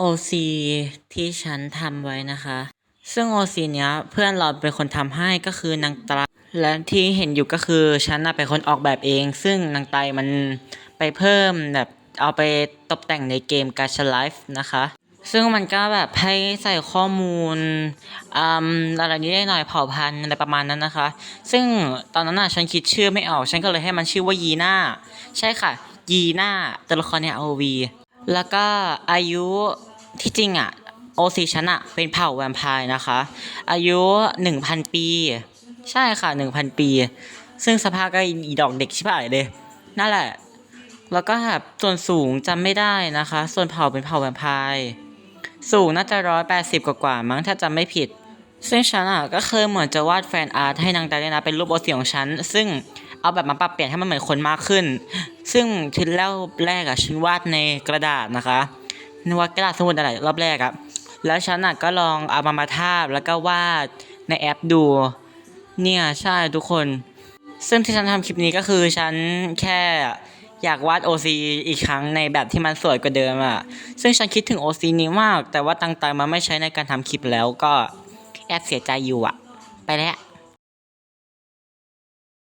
OC ที่ฉันทำไว้นะคะ ซึ่ง OC เนี้ยเพื่อนเราเป็นคนทำให้ก็คือนางตราและที่เห็นอยู่ก็คือฉันน่ะเป็นคนออกแบบเอง ซึ่งนางไตมันไปเพิ่มแบบเอาไปตกแต่งในเกม Gacha Life นะคะ ซึ่งมันก็แบบให้ใส่ข้อมูลอืมอะไรนี้ได้หน่อยเผ่าพันธุ์อะไรประมาณนั้นนะคะ ซึ่งตอนนั้นน่ะฉันคิดชื่อไม่ออก ฉันก็เลยให้มันชื่อว่ายีน่า ใช่ค่ะ ยีน่าตัวละครใน ROV แล้วก็อายุที่จริงอะโอซีฉันอะเป็นเผ่าแวมไพร์นะคะ อายุ 1,000 ปี ใช่ค่ะ 1,000 ปี ซึ่งสภาพก็อีดอกเด็กชิบหายเลยนั่นแหละ แล้วก็แบบส่วนสูงจำไม่ได้นะคะ ส่วนเผ่าเป็นเผ่าแวมไพร์สูงน่าจะร้อยแปดสิบกว่ามั้งถ้าจำไม่ผิด ซึ่งฉันอะก็เคยเหมือนจะวาดแฟนอาร์ตให้นางไดเลยนะเป็นรูปโอซีของฉัน ซึ่ง เอาแบบมาปรับเปลี่ยนให้มันเหมือนคนมากขึ้น ซึ่งทีแรกแรกอะฉันวาดในกระดาษนะคะวาดกระดาษสมุดอะไรรอบแรกอะแล้วฉันอะก็ลองเอามามาทาบแล้วก็วาดในแอปดู เนี่ยใช่ทุกคน ซึ่งที่ฉันทำคลิปนี้ก็คือฉันแค่อยากวาด OC อีกครั้งในแบบที่มันสวยกว่าเดิมอะซึ่งฉันคิดถึง OC นี้มาก แต่ว่าต่างๆมาไม่ใช้ในการทำคลิปแล้วก็แอบเสียใจอยู่อะไปแล้ว